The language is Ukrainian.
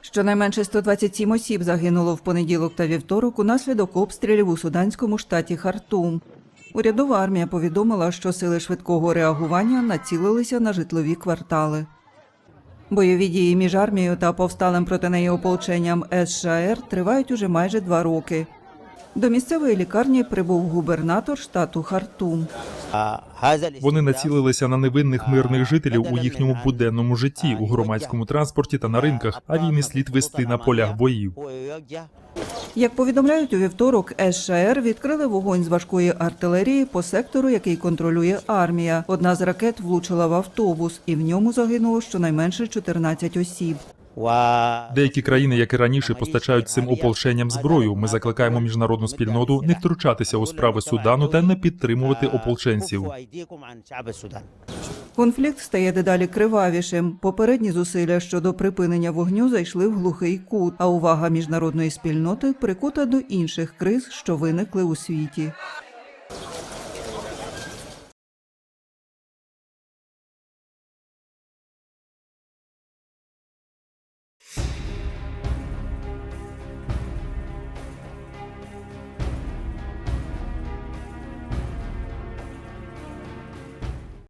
Щонайменше 127 осіб загинуло в понеділок та вівторок унаслідок обстрілів у суданському штаті Хартум. Урядова армія повідомила, що сили швидкого реагування націлилися на житлові квартали. Бойові дії між армією та повсталим проти неї ополченням СШР тривають уже майже два роки. До місцевої лікарні прибув губернатор штату Хартум. Вони націлилися на невинних мирних жителів у їхньому буденному житті, у громадському транспорті та на ринках. А війни слід вести на полях боїв. Як повідомляють у вівторок, СШР відкрили вогонь з важкої артилерії по сектору, який контролює армія. Одна з ракет влучила в автобус, і в ньому загинуло щонайменше 14 осіб. Деякі країни, як і раніше, постачають цим ополченням зброю. Ми закликаємо міжнародну спільноту не втручатися у справи Судану та не підтримувати ополченців. Конфлікт стає дедалі кривавішим. Попередні зусилля щодо припинення вогню зайшли в глухий кут, а увага міжнародної спільноти прикута до інших криз, що виникли у світі.